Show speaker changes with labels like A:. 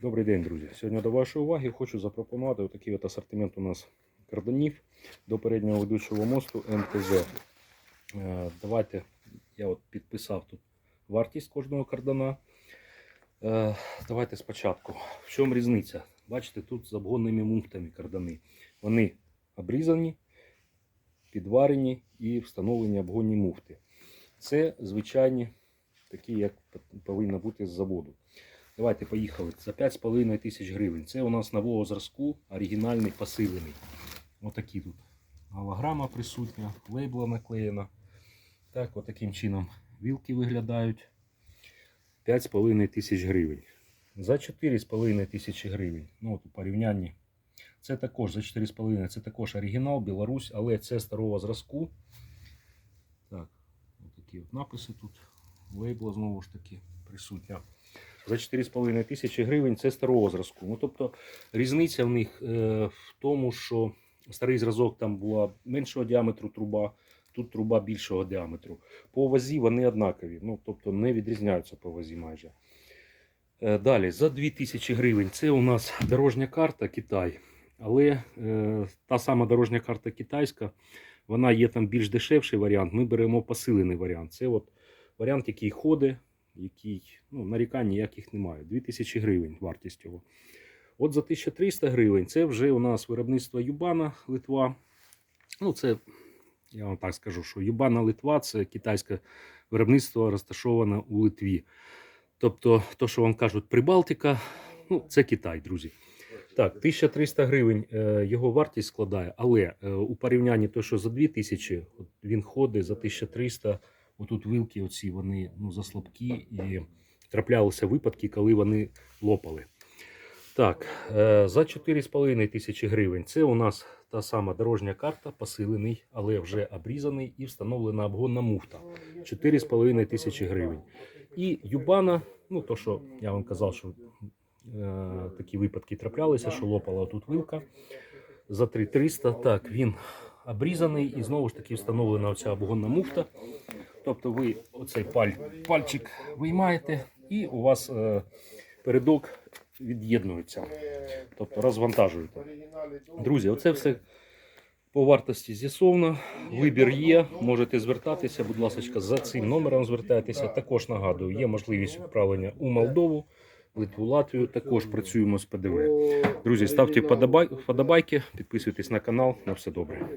A: Добрий день, друзі. Сьогодні до вашої уваги хочу запропонувати отакий от асортимент у нас карданів до переднього ведучого мосту МТЗ. Е, Давайте я от підписав тут вартість кожного кардана. Е, Давайте спочатку. В чому різниця? Бачите, тут з обгонними муфтами кардани. Вони обрізані, підварені і встановлені обгонні муфти. Це звичайні, такі, як повинно бути з заводу. Давайте поїхали. За 5,5 тисяч гривень. Це у нас нового зразку, оригінальний посилений. Отакі тут голограма присутня, лейбла наклеєна. Так, отаким чином вілки виглядають. 5,5 тисяч гривень. За 4,5 тисячі гривень. Ну, от у порівнянні. Це також за 4,5. Це також оригінал, Білорусь, але це старого зразку. Так, отакі от написи тут. Лейбла знову ж таки присутня за 4,5 тисячі гривень це старого зразку. Ну, тобто різниця в них е, в тому, що старий зразок там була меншого діаметру труба, тут труба більшого діаметру. По вазі вони однакові, ну, тобто не відрізняються по вазі майже. Е, далі, за 2000 гривень це у нас дорожня карта Китай. Але е, та сама дорожня карта китайська, вона є там більш дешевший варіант. Ми беремо посилений варіант. Це от варіант, який ходить який ну, нарікань ніяких немає. 2000 гривень вартість його. От за 1300 гривень це вже у нас виробництво Юбана Литва. Ну, це, я вам так скажу, що Юбана Литва це китайське виробництво розташоване у Литві. Тобто, то, що вам кажуть, Прибалтика, ну, це Китай, друзі. Так, 1300 гривень е, його вартість складає, але е, у порівнянні то, що за 2000, він ходить за 1300 Отут вилки оці вони ну, заслабкі і траплялися випадки, коли вони лопали. Так, е, за 4,5 тисячі гривень це у нас та сама дорожня карта, посилений, але вже обрізаний і встановлена обгонна муфта. 4,5 тисячі гривень. І Юбана, ну то, що я вам казав, що е, такі випадки траплялися, що лопала тут вилка. За 3,300. Так, він обрізаний і знову ж таки встановлена оця обгонна муфта. Тобто ви оцей паль, пальчик виймаєте, і у вас е, передок від'єднується, тобто розвантажуєте. Друзі, оце все по вартості з'ясовано. Вибір є. Можете звертатися, будь ласка, за цим номером звертайтеся. Також нагадую, є можливість відправлення у Молдову, Литву, Латвію. Також працюємо з ПДВ. Друзі, ставте вподобай- вподобайки, підписуйтесь на канал. На все добре.